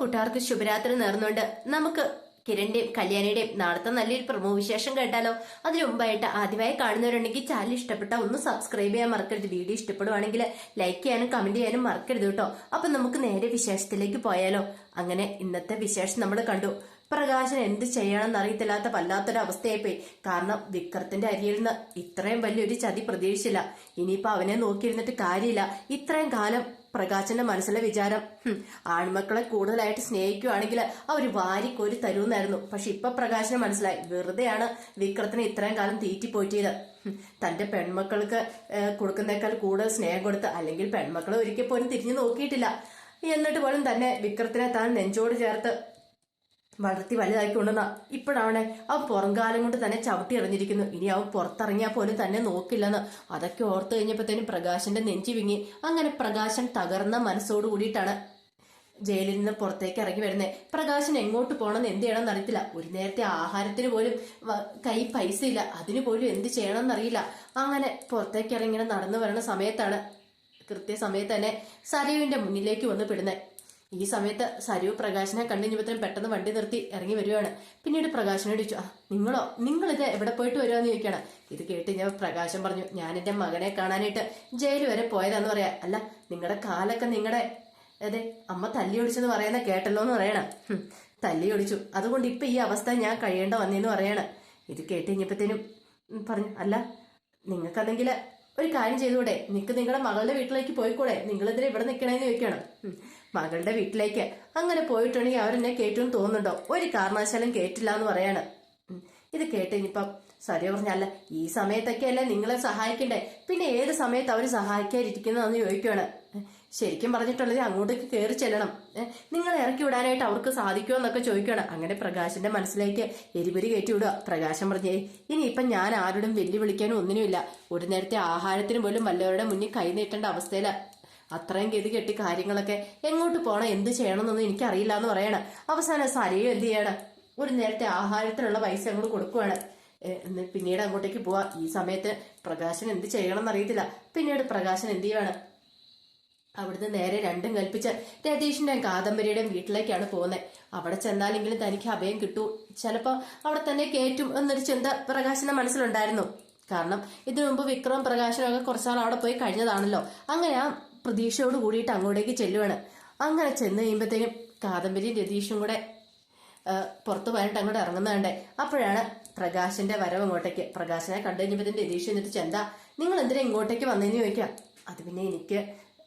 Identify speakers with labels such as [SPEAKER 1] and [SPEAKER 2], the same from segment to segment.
[SPEAKER 1] കൂട്ടുകാർക്ക് ശുഭരാത്രി നേർന്നുകൊണ്ട് നമുക്ക് കിരണിന്റെയും കല്യാണിയുടെയും നാളത്തെ നല്ലൊരു പ്രമോ വിശേഷം കേട്ടാലോ? അതിനു മുമ്പായിട്ട് ആദ്യമായി കാണുന്നവരുണ്ടെങ്കിൽ ചാനൽ ഇഷ്ടപ്പെട്ട ഒന്ന് സബ്സ്ക്രൈബ് ചെയ്യാൻ മറക്കരുത്. വീഡിയോ ഇഷ്ടപ്പെടുവാണെങ്കിൽ ലൈക്ക് ചെയ്യാനും കമന്റ് ചെയ്യാനും മറക്കരുത് കേട്ടോ. അപ്പൊ നമുക്ക് നേരെ വിശേഷത്തിലേക്ക് പോയാലോ? അങ്ങനെ ഇന്നത്തെ വിശേഷം നമ്മൾ കണ്ടു. പ്രകാശൻ എന്ത് ചെയ്യണമെന്ന് അറിയത്തില്ലാത്ത വല്ലാത്തൊരു അവസ്ഥയായിപ്പോയി കാരണം വിക്രത്തിന്റെ അരിയിൽ നിന്ന് ഇത്രയും വലിയൊരു ചതി പ്രതീക്ഷിച്ചില്ല. ഇനിയിപ്പോ അവനെ നോക്കിയിരുന്നിട്ട് കാര്യമില്ല. ഇത്രയും കാലം പ്രകാശന്റെ മനസ്സിലെ വിചാരം. ആൺമക്കളെ കൂടുതലായിട്ട് സ്നേഹിക്കുകയാണെങ്കിൽ അവർ വാരിക്കോരി തരുമെന്നായിരുന്നു പക്ഷെ ഇപ്പൊ പ്രകാശന് മനസ്സിലായി വെറുതെയാണ് വിക്രത്തിന് ഇത്രയും കാലം തീറ്റിപ്പോറ്റിയത്. തന്റെ പെൺമക്കൾക്ക് കൊടുക്കുന്നേക്കാൾ കൂടുതൽ സ്നേഹം കൊടുത്ത് അല്ലെങ്കിൽ പെൺമക്കളെ ഒരിക്കൽ പോലും തിരിഞ്ഞു നോക്കിയിട്ടില്ല. എന്നിട്ട് പോലും തന്നെ വിക്രത്തിനെ താൻ നെഞ്ചോട് ചേർത്ത് വളർത്തി വലുതാക്കി കൊണ്ടുവന്ന ഇപ്പോഴാണ് അവൻ പുറംകാലം കൊണ്ട് തന്നെ ചവിട്ടി എറിഞ്ഞിരിക്കുന്നു. ഇനി അവൻ പുറത്തിറങ്ങിയാൽ പോലും തന്നെ നോക്കില്ലെന്ന് അതൊക്കെ ഓർത്തു കഴിഞ്ഞപ്പോഴത്തേനും പ്രകാശന്റെ നെഞ്ചി വിങ്ങി. അങ്ങനെ പ്രകാശൻ തകർന്ന മനസ്സോട് കൂടിയിട്ടാണ് ജയിലിൽ നിന്ന് പുറത്തേക്ക് ഇറങ്ങി വരുന്നത് പ്രകാശൻ എങ്ങോട്ട് പോകണം എന്ത് ചെയ്യണം അറിയത്തില്ല. ഒരു നേരത്തെ ആഹാരത്തിന് പോലും കൈ പൈസ ഇല്ല. അതിന് പോലും എന്ത് ചെയ്യണമെന്ന് അറിയില്ല. അങ്ങനെ പുറത്തേക്ക് ഇറങ്ങി നടന്നു വരുന്ന സമയത്താണ് കൃത്യസമയത്ത് തന്നെ സരയുവിന്റെ മുന്നിലേക്ക് വന്ന് പെടുന്നത് ഈ സമയത്ത് സരു പ്രകാശനെ കണ്ടുകഴിഞ്ഞപ്പോഴത്തേനും പെട്ടെന്ന് വണ്ടി നിർത്തി ഇറങ്ങി വരികയാണ് പിന്നീട് പ്രകാശിനെ ചോദിച്ചു ആ നിങ്ങളോ നിങ്ങളിത് എവിടെ പോയിട്ട് വരുവാന്ന് ചോദിക്കണം ഇത് കേട്ട് ഞാൻ പ്രകാശം പറഞ്ഞു ഞാൻ എന്റെ മകനെ കാണാനായിട്ട് ജയിൽ വരെ പോയതാന്ന് പറയാ. അല്ല നിങ്ങളുടെ കാലൊക്കെ നിങ്ങളുടെ അതെ അമ്മ തല്ലി ഓടിച്ചെന്ന് പറയുന്ന കേട്ടല്ലോ എന്ന് പറയണം തല്ലി ഓടിച്ചു. അതുകൊണ്ട് ഇപ്പൊ ഈ അവസ്ഥ ഞാൻ കഴിയേണ്ട വന്നേന്ന് പറയണം. ഇത് കേട്ട് കഴിഞ്ഞപ്പോഴത്തേനും പറഞ്ഞു അല്ല നിങ്ങൾക്കതെങ്കിൽ ഒരു കാര്യം ചെയ്തുകൂടെ നിങ്ങൾക്ക് നിങ്ങളുടെ മകളുടെ വീട്ടിലേക്ക് പോയിക്കൂടെ? നിങ്ങളിതിൽ ഇവിടെ നിൽക്കണേന്ന് ചോദിക്കണം. മകളുടെ വീട്ടിലേക്ക്? അങ്ങനെ പോയിട്ടുണ്ടെങ്കിൽ അവരെന്നെ കേറ്റുമെന്ന് തോന്നുന്നുണ്ടോ? ഒരു കാരണവശാലും കേട്ടില്ല എന്ന് പറയാണ്. ഇത് കേട്ട് ഇനിയിപ്പം സരി പറഞ്ഞല്ല ഈ സമയത്തൊക്കെയല്ലേ നിങ്ങളെ സഹായിക്കണ്ടേ? പിന്നെ ഏത് സമയത്ത് അവർ സഹായിക്കാതിരിക്കുന്നതെന്ന് ചോദിക്കുകയാണ് ശരിക്കും പറഞ്ഞിട്ടുള്ളത് അങ്ങോട്ടേക്ക് കയറി ചെല്ലണം. നിങ്ങൾ ഇറക്കി വിടാനായിട്ട് അവർക്ക് സാധിക്കുമോ എന്നൊക്കെ ചോദിക്കുകയാണ്. അങ്ങനെ പ്രകാശിന്റെ മനസ്സിലേക്ക് എരിപരി കയറ്റി വിടുക. പ്രകാശം പറഞ്ഞേ ഇനിയിപ്പം ഞാൻ ആരോടും വെല്ലുവിളിക്കാനും ഒന്നിനുമില്ല. ഒരു നേരത്തെ ആഹാരത്തിന് പോലും വല്ലവരുടെ മുന്നിൽ കൈ നീട്ടേണ്ട അവസ്ഥയില. അത്രയും ഗതി കെട്ടി കാര്യങ്ങളൊക്കെ എങ്ങോട്ട് പോകണം എന്ത് ചെയ്യണമെന്നൊന്നും എനിക്കറിയില്ല എന്ന് പറയണം. അവസാനം സരയും എന്ത് ചെയ്യണം? ഒരു നേരത്തെ ആഹാരത്തിനുള്ള പൈസ അങ്ങോട്ട് കൊടുക്കുവാണ്. പിന്നീട് അങ്ങോട്ടേക്ക് പോവാ. ഈ സമയത്ത് പ്രകാശൻ എന്ത് ചെയ്യണം എന്നറിയത്തില്ല പിന്നീട് പ്രകാശൻ എന്ത് ചെയ്യാണ് അവിടുന്ന് നേരെ രണ്ടും കൽപ്പിച്ച് രതീഷിന്റെയും കാദംബരിയുടെയും വീട്ടിലേക്കാണ് പോകുന്നത് അവിടെ ചെന്നാലെങ്കിലും തനിക്ക് അഭയം കിട്ടൂ. ചിലപ്പോ അവിടെ തന്നെ കയറ്റും എന്നൊരു ചിന്ത പ്രകാശന്റെ മനസ്സിലുണ്ടായിരുന്നു. കാരണം ഇതിനു മുമ്പ് വിക്രം പ്രകാശനൊക്കെ കുറച്ചാൾ അവിടെ പോയി കഴിഞ്ഞതാണല്ലോ. അങ്ങനെ ആ പ്രതീക്ഷയോട് കൂടിയിട്ട് അങ്ങോട്ടേക്ക് ചെല്ലുവാണ്. അങ്ങനെ ചെന്ന് കഴിയുമ്പത്തേനും കാദംബരിയും രതീഷും കൂടെ പുറത്തു പോയിട്ട് അങ്ങോട്ട് ഇറങ്ങുന്നതണ്ടേ. അപ്പോഴാണ് പ്രകാശന്റെ വരവ് ഇങ്ങോട്ടേക്ക് പ്രകാശനെ കണ്ടു കഴിഞ്ഞപ്പോഴത്തേന് രതീഷ് എന്നിട്ട് ചെന്താ നിങ്ങൾ എന്തിനാ ഇങ്ങോട്ടേക്ക് വന്നതെന്ന് ചോദിക്കാം അത് പിന്നെ എനിക്ക്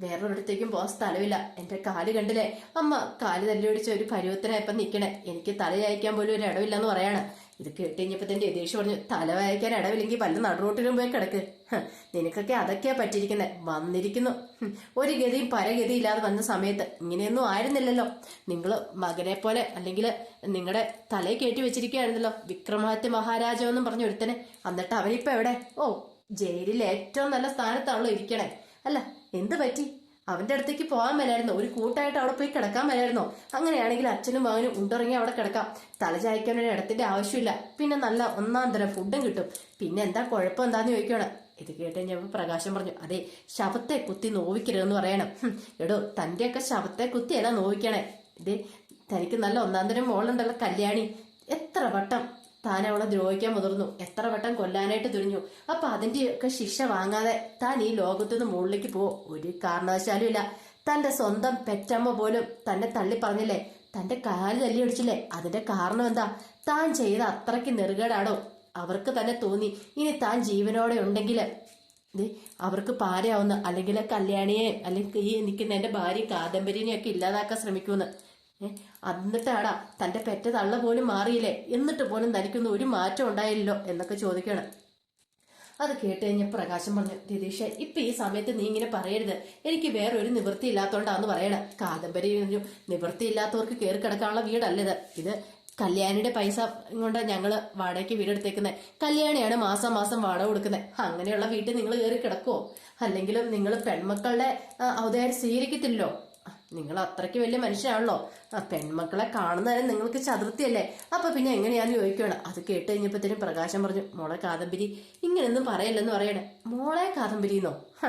[SPEAKER 1] വേറൊരിടത്തേക്കും പോകാൻ സ്ഥലമില്ല. എന്റെ കാൽ കണ്ടില്ലേ? അമ്മ കാൽ തല്ലിയൊടിച്ച ഒരു പരുവത്തിനായപ്പം നിക്കണേ. എനിക്ക് തല അയക്കാൻ പോലും ഒരു ഇടവില്ലെന്ന് പറയാണ്. ഇത് കേട്ട് തന്റെ രതീഷ് പറഞ്ഞു തല വായിക്കാൻ ഇടവില്ലെങ്കിൽ പല നടുറോട്ടിലും പോയി കിടക്ക് നിനക്കൊക്കെ അതൊക്കെയാ പറ്റിയിരിക്കുന്നത് വന്നിരിക്കുന്നു. ഒരു ഗതിയും പരഗതി ഇല്ലാതെ വന്ന സമയത്ത്. ഇങ്ങനെയൊന്നും ആയിരുന്നില്ലല്ലോ. നിങ്ങൾ മകനെ പോലെ അല്ലെങ്കിൽ നിങ്ങളുടെ തലയെ കയറ്റി വെച്ചിരിക്കുകയായിരുന്നല്ലോ. വിക്രമാദിത്യ മഹാരാജാവ് എന്നും പറഞ്ഞു ഒരുത്തനെ. എന്നിട്ട് അവനിപ്പോ എവിടെ? ഓ ജയിലിൽ ഏറ്റവും നല്ല സ്ഥാനത്താണല്ലോ ഇരിക്കണേ. അല്ല എന്ത് പറ്റി? അവന്റെ അടുത്തേക്ക് പോകാൻ മേലായിരുന്നോ? ഒരു കൂട്ടായിട്ട് അവിടെ പോയി കിടക്കാൻ മേലായിരുന്നോ? അങ്ങനെയാണെങ്കിൽ അച്ഛനും മകനും ഉണ്ടിറങ്ങി അവിടെ കിടക്കാം. തല ചായ്ക്കാൻ ഒരു ഇടത്തിന്റെ ആവശ്യമില്ല. പിന്നെ നല്ല ഒന്നാം തരം ഫുഡും കിട്ടും. പിന്നെ എന്താ കുഴപ്പം എന്താന്ന് ചോദിക്കണം ഇത് കേട്ട് ഞാൻ പ്രകാശം പറഞ്ഞു അതെ ശവത്തെ കുത്തി നോവിക്കരുതെന്ന് പറയണം. എടോ തന്റെയൊക്കെ ശവത്തെ കുത്തിയല്ല നോവിക്കണേ? ഇതേ തനിക്ക് നല്ല ഒന്നാം തരം മോളുണ്ടല്ലോ കല്യാണി. എത്ര വട്ടം താൻ അവളെ ദ്രോഹിക്കാൻ മുതിർന്നു. എത്ര വട്ടം കൊല്ലാനായിട്ട് തുനിഞ്ഞു. അപ്പൊ അതിന്റെയൊക്കെ ശിക്ഷ വാങ്ങാതെ താൻ ഈ ലോകത്തുനിന്ന് മുകളിലേക്ക് പോ ഒരു കാരണവശാലും ഇല്ല. തന്റെ സ്വന്തം പെറ്റമ്മ പോലും തന്നെ തള്ളി പറഞ്ഞില്ലേ? തന്റെ കാൽ തല്ലി അടിച്ചില്ലേ അതിന്റെ കാരണം എന്താ? താൻ ചെയ്ത അത്രയ്ക്ക് നെറുകേടാണോ? അവർക്ക് തന്നെ തോന്നി. ഇനി താൻ ജീവനോടെ ഉണ്ടെങ്കിൽ അവർക്ക് പാരയാവുന്ന അല്ലെങ്കിൽ കല്യാണിയെ അല്ലെങ്കിൽ ഈ നിൽക്കുന്ന എന്റെ ഭാര്യ കാദംബരിനെയൊക്കെ ഇല്ലാതാക്കാൻ ശ്രമിക്കുമെന്ന്. എന്നിട്ടാടാ തന്റെ പെറ്റ തള്ള പോലും മാറിയില്ലേ? എന്നിട്ട് പോലും തനിക്കൊന്നും ഒരു മാറ്റം ഉണ്ടായില്ലല്ലോ എന്നൊക്കെ ചോദിക്കണം. അത് കേട്ട് കഴിഞ്ഞ പ്രകാശം പറഞ്ഞു രതീഷ് ഇപ്പൊ ഈ സമയത്ത് നീ ഇങ്ങനെ പറയരുത്. എനിക്ക് വേറൊരു നിവൃത്തി ഇല്ലാത്തോണ്ടാന്ന് പറയണ. കാദംബരി പറഞ്ഞു നിവൃത്തി ഇല്ലാത്തവർക്ക് കയറി കിടക്കാനുള്ള വീടല്ല ഇത് കല്യാണിയുടെ പൈസ കൊണ്ട് ഞങ്ങൾ വാടകയ്ക്ക് വീടെടുത്തേക്കുന്നത് കല്യാണിയാണ് മാസം മാസം വാടക കൊടുക്കുന്നത് അങ്ങനെയുള്ള വീട്ടിൽ നിങ്ങൾ കയറി കിടക്കുവോ? അല്ലെങ്കിലും നിങ്ങൾ പെൺമക്കളുടെ ഔദാര്യം സ്വീകരിക്കത്തില്ലല്ലോ. നിങ്ങൾ അത്രയ്ക്ക് വലിയ മനുഷ്യനാണല്ലോ ആ പെൺമക്കളെ കാണുന്നവരെ നിങ്ങൾക്ക് ചതുർത്ഥിയല്ലേ? അപ്പൊ പിന്നെ എങ്ങനെയാന്ന് ചോദിക്കുകയാണ് അത് കേട്ട് കഴിഞ്ഞപ്പോഴത്തേനും പ്രകാശം പറഞ്ഞു മോളെ കാദംബരി ഇങ്ങനെയൊന്നും പറയല്ലെന്ന് പറയണേ. മോളെ കാദംബരിന്നോ? ഹ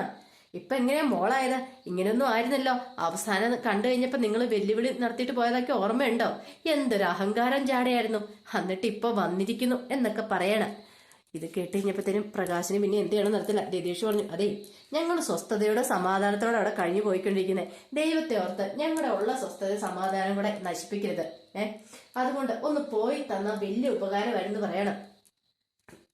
[SPEAKER 1] ഇപ്പൊ എങ്ങനെയാ മോളായത്? ഇങ്ങനെയൊന്നും ആയിരുന്നല്ലോ. അവസാനം കണ്ടു കഴിഞ്ഞപ്പോ നിങ്ങൾ വെല്ലുവിളി നടത്തിയിട്ട് പോയതൊക്കെ ഓർമ്മയുണ്ടോ? എന്തൊരു അഹങ്കാരം ചാടയായിരുന്നു. എന്നിട്ട് ഇപ്പൊ വന്നിരിക്കുന്നു എന്നൊക്കെ പറയണം. ഇത് കേട്ട് കഴിഞ്ഞപ്പോഴത്തേനും പ്രകാശിന് പിന്നെ എന്ത് ചെയ്യണം നടത്തില്ല. രതീഷ് പറഞ്ഞു അതെ ഞങ്ങൾ സ്വസ്ഥതയോടെ സമാധാനത്തോടെ അവിടെ കഴിഞ്ഞു പോയിക്കൊണ്ടിരിക്കുന്നത് ദൈവത്തെ ഓർത്ത് ഞങ്ങളുടെ ഉള്ള സ്വസ്ഥത സമാധാനം കൂടെ നശിപ്പിക്കരുത്. ഏഹ് അതുകൊണ്ട് ഒന്ന് പോയി തന്ന വലിയ ഉപകാരമായിരുന്നു പറയണം.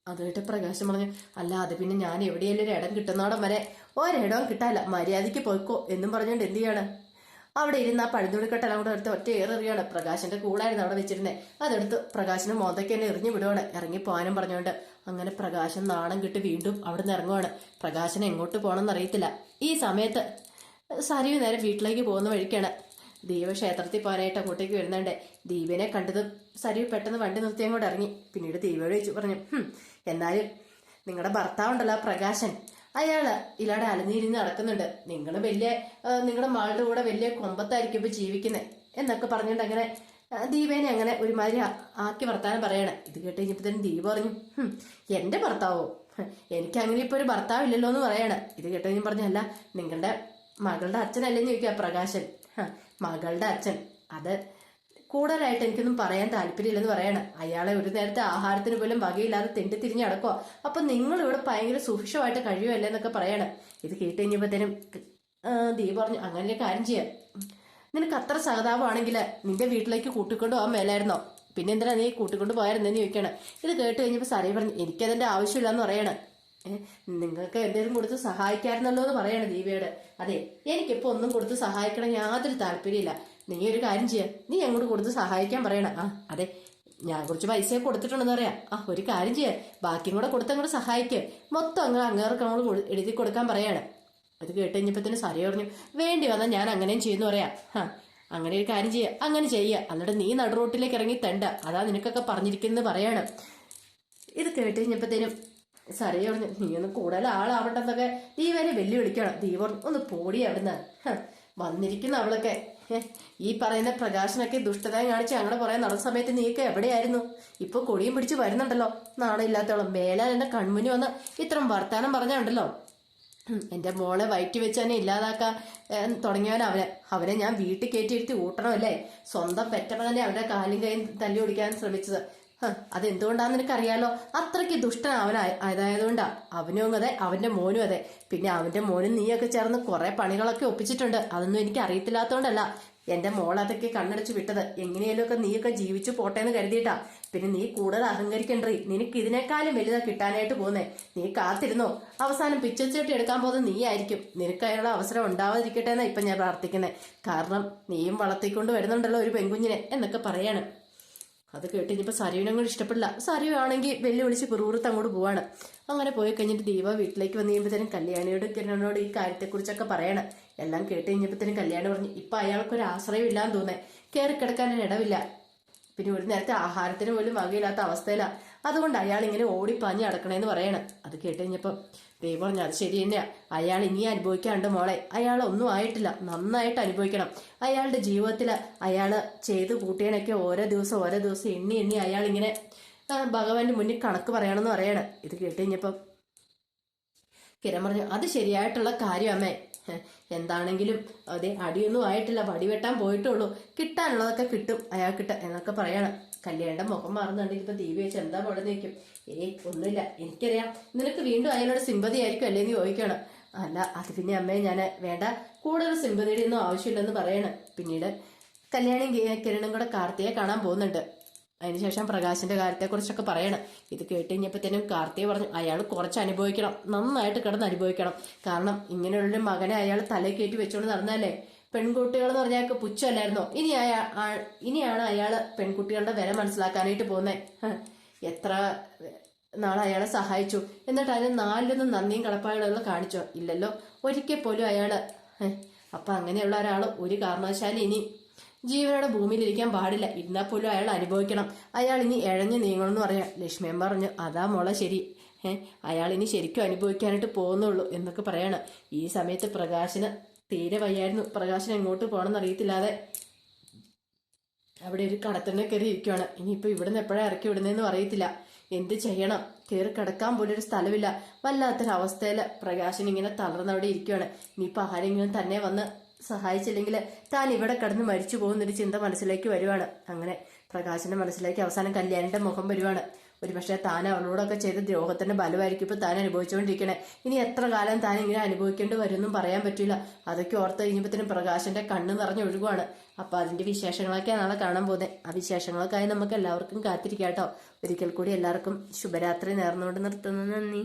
[SPEAKER 1] അത് കേട്ട് പ്രകാശം പറഞ്ഞു അല്ല അത് പിന്നെ ഞാൻ എവിടെയെങ്കിലും ഒരു ഇടം കിട്ടുന്നോടം വരെ ഒരിടവും കിട്ടാല്ല മര്യാദയ്ക്ക് പോയിക്കോ എന്നും പറഞ്ഞുകൊണ്ട് എന്ത് ചെയ്യാണ്? അവിടെ ഇരുന്ന് ആ പഴുതുണിക്കെട്ടെല്ലാം കൂടെ എടുത്ത് ഒറ്റ ഏറെറിയാണ് പ്രകാശന്റെ കൂടായിരുന്നു അവിടെ വെച്ചിരുന്നത് അതെടുത്ത് പ്രകാശിന് മോന്തയ്ക്ക് തന്നെ എറിഞ്ഞു വിടുവാണ്. ഇറങ്ങി പോകാനും പറഞ്ഞുകൊണ്ട് അങ്ങനെ പ്രകാശൻ നാണം കിട്ടി വീണ്ടും അവിടെ നിന്ന് ഇറങ്ങുവാണ്. പ്രകാശൻ എങ്ങോട്ട് പോകണമെന്ന് അറിയത്തില്ല. ഈ സമയത്ത് സരിയു നേരെ വീട്ടിലേക്ക് പോകുന്ന വഴിക്കാണ്. ദീപ ക്ഷേത്രത്തിൽ പോകാനായിട്ട് അങ്ങോട്ടേക്ക് വരുന്നുണ്ട് ദീപിനെ കണ്ടത് സരിയു പെട്ടെന്ന് വണ്ടി നിർത്തി അങ്ങോട്ട് ഇറങ്ങി. പിന്നീട് ദീപയോട് ചോദിച്ചു പറഞ്ഞു എന്നാലും നിങ്ങളുടെ ഭർത്താവുണ്ടല്ലോ പ്രകാശൻ. അയാൾ ഇല്ലാടെ അലഞ്ഞിരിഞ്ഞ് നടക്കുന്നുണ്ട്. നിങ്ങൾ വലിയ നിങ്ങളുടെ മാളുടെ കൂടെ വലിയ കൊമ്പത്തായിരിക്കും ഇപ്പൊ ജീവിക്കുന്നത് എന്നൊക്കെ പറഞ്ഞുകൊണ്ട് അങ്ങനെ ദീപേനെ അങ്ങനെ ഒരുമാതിരി ആക്കി വർത്താനം പറയണേ. ഇത് കേട്ട് കഴിഞ്ഞപ്പോ തന്നെ ദീപ പറഞ്ഞു "ഹും, എന്റെ ഭർത്താവോ? എനിക്ക് അങ്ങനെ ഇപ്പൊ ഒരു ഭർത്താവ് ഇല്ലല്ലോ എന്ന് പറയണേ. ഇത് കേട്ട് കഴിഞ്ഞ് പറഞ്ഞല്ല നിങ്ങളുടെ മകളുടെ അച്ഛനല്ലെന്ന് ചോദിക്കുക പ്രകാശൻ. മകളുടെ അച്ഛൻ. അത് കൂടുതലായിട്ട് എനിക്കൊന്നും പറയാൻ താല്പര്യമില്ലെന്ന് പറയാണ്. അയാളെ ഒരു നേരത്തെ ആഹാരത്തിന് പോലും വകയില്ലാതെ തെണ്ടി തിരിഞ്ഞ് നടക്കുക അപ്പൊ നിങ്ങൾ ഇവിടെ ഭയങ്കര സുഭിക്ഷമായിട്ട് കഴിയുമല്ലേ എന്നൊക്കെ പറയാണ്. ഇത് കേട്ട് കഴിഞ്ഞപ്പോഴത്തേനും ദീപ പറഞ്ഞു അങ്ങനെ കാര്യം ചെയ്യാം. നിനക്ക് അത്ര സഹതാപമാണെങ്കിൽ നിന്റെ വീട്ടിലേക്ക് കൂട്ടിക്കൊണ്ട് പോകാൻ മേലായിരുന്നോ? പിന്നെ എന്തിനാ നീ കൂട്ടിക്കൊണ്ട് പോയായിരുന്നെന്ന് ചോദിക്കണം. ഇത് കേട്ട് കഴിഞ്ഞപ്പോൾ സാറേ പറഞ്ഞു എനിക്കതിന്റെ ആവശ്യമില്ലെന്ന് പറയാണ്. നിങ്ങൾക്ക് എന്തെങ്കിലും കൊടുത്ത് സഹായിക്കാറുണ്ടല്ലോ എന്ന് പറയാണ് ദീപയോട്. അതെ എനിക്കിപ്പോ ഒന്നും കൊടുത്ത് സഹായിക്കണം യാതൊരു താല്പര്യമില്ല നീ ഒരു കാര്യം ചെയ്യാ. നീ അങ്ങോട്ട് കൊടുത്ത് സഹായിക്കാൻ പറയണം. ആ അതെ. ഞാൻ കുറച്ച് പൈസ കൊടുത്തിട്ടുണ്ടെന്ന് പറയാം. ആ ഒരു കാര്യം ചെയ്യ. ബാക്കിയും കൂടെ കൊടുത്ത് അങ്ങോട്ട് സഹായിക്കുക മൊത്തം അങ്ങ് അങ്ങേർക്ക് കൊടു- എഴുതി കൊടുക്കാൻ പറയാണ്. അത് കേട്ട് കഴിഞ്ഞപ്പത്തിന് സരി പറഞ്ഞു വേണ്ടി വന്നാൽ ഞാൻ അങ്ങനെയും ചെയ്യുന്നു പറയാം. ആ അങ്ങനെ ഒരു കാര്യം ചെയ്യുക അങ്ങനെ ചെയ്യുക എന്നിട്ട് നീ നടു റോട്ടിലേക്ക് ഇറങ്ങി തണ്ട. അതാ നിനക്കൊക്കെ പറഞ്ഞിരിക്കുന്നത് പറയാണ്. ഇത് കേട്ട് കഴിഞ്ഞപ്പോഴത്തേനും സരി പറഞ്ഞു നീ ഒന്ന് കൂടുതൽ ആളാവണ്ടെന്നൊക്കെ ദീപനെ വെല്ലുവിളിക്കണം. പറഞ്ഞു ഒന്ന് പോടി അവിടുന്ന്. വന്നിരിക്കുന്ന അവളൊക്കെ. ഈ പറയുന്ന പ്രകാശനൊക്കെ ദുഷ്ടതയും കാണിച്ച് ഞങ്ങളുടെ പുറകെ നടന്ന സമയത്ത് നീയൊക്കെ എവിടെയായിരുന്നു? ഇപ്പൊ കൊടിയും പിടിച്ച് വരുന്നുണ്ടല്ലോ. നാണമില്ലാത്തോളം മേലാൽ എന്റെ കൺമുനി വന്ന് ഇത്രയും വർത്താനം പറഞ്ഞുണ്ടല്ലോ. എന്റെ മോളെ വയറ്റി വെച്ച് തന്നെ ഇല്ലാതാക്കാൻ തുടങ്ങിയവൻ അവനെ. അവനെ ഞാൻ വീട്ടിൽ കയറ്റിയിരുത്തി ഊട്ടണമല്ലേ? സ്വന്തം പെറ്റപ്പ തന്നെ അവന്റെ കാലും കൈയും തല്ലി ഓടിക്കാൻ ശ്രമിച്ചത്. അതെന്തുകൊണ്ടാന്ന് എനിക്കറിയാലോ. അത്രയ്ക്ക് ദുഷ്ടൻ അവൻ അതായതുകൊണ്ടാ അവനും അതെ അവന്റെ മോനും അതെ. പിന്നെ അവന്റെ മോനും നീയൊക്കെ ചേർന്ന് കുറെ പണികളൊക്കെ ഒപ്പിച്ചിട്ടുണ്ട്. അതൊന്നും എനിക്ക് അറിയത്തില്ലാത്തോണ്ടല്ല എന്റെ മോൾ അതൊക്കെ കണ്ണടച്ച് വിട്ടത്. എങ്ങനെയാലുമൊക്കെ നീയൊക്കെ ജീവിച്ചു പോട്ടെ എന്ന് കരുതിയിട്ടാ. പിന്നെ നീ കൂടുതൽ അഹങ്കരിക്കണ്ടേ നിനക്ക് ഇതിനേക്കാളും വലുതാ കിട്ടാനായിട്ട് പോകുന്നേ നീ കാത്തിരുന്നോ. അവസാനം പിച്ചച്ചട്ടി എടുക്കാൻ പോകുന്നത് നീ ആയിരിക്കും നിനക്ക് അയാളുടെ അവസരം ഉണ്ടാവാതിരിക്കട്ടെ എന്നാ ഇപ്പൊ ഞാൻ പ്രാർത്ഥിക്കുന്നത് കാരണം നീയും വളർത്തിക്കൊണ്ട് വരുന്നുണ്ടല്ലോ ഒരു പെൺകുഞ്ഞിനെ എന്നൊക്കെ പറയാണ്. അത് കേട്ട് ഇനിയിപ്പോൾ സരയുനങ്ങൾ ഇഷ്ടപ്പെടില്ല. സരയു ആണെങ്കിൽ വെല്ലുവിളിച്ച് കുറുകുറുത്ത് അങ്ങോട്ട് പോവാണ്. അങ്ങനെ പോയി കഴിഞ്ഞിട്ട് ദീപ വീട്ടിലേക്ക് വന്നു കഴിയുമ്പോഴത്തേനും കല്യാണിയോട് കിരണനോട് ഈ കാര്യത്തെക്കുറിച്ചൊക്കെ പറയണം. എല്ലാം കേട്ട് കഴിഞ്ഞപ്പോഴത്തേനും കല്യാണി പറഞ്ഞു ഇപ്പം അയാൾക്കൊരു ആശ്രയം ഇല്ലാന്ന് തോന്നേ കയറി കിടക്കാൻ ഇടവില്ല. പിന്നെ ഒരു നേരത്തെ ആഹാരത്തിന് പോലും വകയില്ലാത്ത അവസ്ഥയിലാണ് അതുകൊണ്ട് അയാൾ ഇങ്ങനെ ഓടിപ്പാഞ്ഞ് അടക്കണേന്ന് പറയണം. അത് കേട്ട് കഴിഞ്ഞപ്പോൾ ദൈവം പറഞ്ഞു അത് ശരി തന്നെയാ. അയാൾ ഇനി അനുഭവിക്കാണ്ട് മോളെ. അയാൾ ഒന്നും ആയിട്ടില്ല. നന്നായിട്ട് അനുഭവിക്കണം. അയാളുടെ ജീവിതത്തിൽ അയാൾ ചെയ്ത് കൂട്ടിയനൊക്കെ ഓരോ ദിവസം ഓരോ ദിവസം എണ്ണി എണ്ണി അയാൾ ഇങ്ങനെ ഭഗവാന്റെ മുന്നിൽ കണക്ക് പറയണമെന്ന് പറയണം. ഇത് കേട്ട് കഴിഞ്ഞപ്പം കിരൺ പറഞ്ഞു അത് ശരിയായിട്ടുള്ള കാര്യം അമ്മേ. ഹെ, എന്താണെങ്കിലും അതെ അടിയൊന്നും ആയിട്ടില്ല വടിവെട്ടാൻ പോയിട്ടുള്ളൂ. കിട്ടാനുള്ളതൊക്കെ കിട്ടും അയാൾക്കിട്ട് എന്നൊക്കെ പറയണം. കല്യാണം മുഖം മാറുന്നുണ്ടെങ്കിൽ ഇപ്പൊ ദീപി വെച്ച് എന്താ പോലെ നിൽക്കും ഏയ് ഒന്നുമില്ല എനിക്കറിയാം. നിനക്ക് വീണ്ടും അയാളോട് സിമ്പതി ആയിരിക്കും അല്ലേ എന്ന് ചോദിക്കണം അല്ല അത് പിന്നെ അമ്മയെ ഞാൻ വേണ്ട. കൂടുതൽ സിമ്പതിയുടെ ഒന്നും ആവശ്യമില്ലെന്ന് പറയണം. പിന്നീട് കല്യാണി കിരണും കൂടെ കാർത്തിയെ കാണാൻ പോകുന്നുണ്ട്. അതിനുശേഷം പ്രകാശിന്റെ കാര്യത്തെ കുറിച്ചൊക്കെ പറയണം. ഇത് കേട്ട് കഴിഞ്ഞപ്പോഴത്തേനും കാർത്തിക പറഞ്ഞു അയാൾ കുറച്ച് അനുഭവിക്കണം. നന്നായിട്ട് കിടന്ന് അനുഭവിക്കണം. കാരണം ഇങ്ങനെയുള്ളൊരു മകനെ അയാൾ തലയിൽ കയറ്റി വെച്ചുകൊണ്ട് നടന്നാലേ പെൺകുട്ടികൾ എന്ന് പറഞ്ഞാൽ പുച്ഛമല്ലായിരുന്നോ? ഇനി അയാൾ ഇനിയാണ് അയാൾ പെൺകുട്ടികളുടെ വില മനസ്സിലാക്കാനായിട്ട് പോകുന്നത് എത്ര നാളെ അയാളെ സഹായിച്ചു. എന്നിട്ട് അതിന് നാലിലൊന്നും നന്ദിയും കടപ്പാടുകളും കാണിച്ചോ? ഇല്ലല്ലോ. ഒരിക്കൽ പോലും അയാൾ അപ്പൊ അങ്ങനെയുള്ള ഒരാൾ ഒരു കാരണവശാലും ഇനി ജീവനോടെ ഭൂമിയിലിരിക്കാൻ പാടില്ല. ഇരുന്നാൽ പോലും അയാൾ അനുഭവിക്കണം. അയാൾ ഇനി ഇഴഞ്ഞു നീങ്ങണമെന്ന് പറയാം. ലക്ഷ്മിയൻ പറഞ്ഞു അതാ മോളെ ശരി. അയാൾ ഇനി ശരിക്കും അനുഭവിക്കാനായിട്ട് പോകുന്നുള്ളൂ എന്നൊക്കെ പറയാണ്. ഈ സമയത്ത് പ്രകാശന് തീരെ വയ്യായിരുന്നു. പ്രകാശൻ എങ്ങോട്ട് പോകണമെന്ന് അറിയത്തില്ലാതെ അവിടെ ഒരു കടത്തിനെ കയറി ഇരിക്കുവാണ്. ഇനിയിപ്പോൾ ഇവിടുന്ന് എപ്പോഴാണ് ഇറക്കി വിടുന്നതെന്ന് അറിയത്തില്ല. എന്ത് ചെയ്യണം? കയറി കിടക്കാൻ പോലും ഒരു സ്ഥലമില്ല. വല്ലാത്തൊരവസ്ഥയിൽ പ്രകാശൻ ഇങ്ങനെ തളർന്നവിടെ ഇരിക്കുകയാണ് ഇനിയിപ്പോൾ ആരെങ്കിലും തന്നെ വന്ന് സഹായിച്ചില്ലെങ്കിൽ താൻ ഇവിടെ കിടന്ന് മരിച്ചു പോകുന്നൊരു ചിന്ത മനസ്സിലേക്ക് വരുവാണ്. അങ്ങനെ പ്രകാശന്റെ മനസ്സിലേക്ക് അവസാനം കല്യാണിന്റെ മുഖം വരുവാണ്. ഒരുപക്ഷെ താൻ അവളോടൊക്കെ ചെയ്ത ദ്രോഹത്തിന്റെ ബലമായിരിക്കും ഇപ്പൊ താൻ അനുഭവിച്ചുകൊണ്ടിരിക്കണേ. ഇനി എത്ര കാലം താൻ ഇങ്ങനെ അനുഭവിക്കേണ്ടി വരുമെന്നും പറയാൻ പറ്റില്ല. അതൊക്കെ ഓർത്ത് കഴിഞ്ഞപ്പോഴത്തേനും പ്രകാശന്റെ കണ്ണ് നിറഞ്ഞൊഴുകുവാണ് അപ്പൊ അതിന്റെ വിശേഷങ്ങളൊക്കെ നാളെ കാണാൻ പോകുന്നത് ആ വിശേഷങ്ങൾക്കായി നമുക്ക് എല്ലാവർക്കും കാത്തിരിക്കാം കേട്ടോ. ഒരിക്കൽ കൂടി എല്ലാവർക്കും ശുഭരാത്രി നേർന്നുകൊണ്ട് നിർത്തുന്നു. നന്ദി.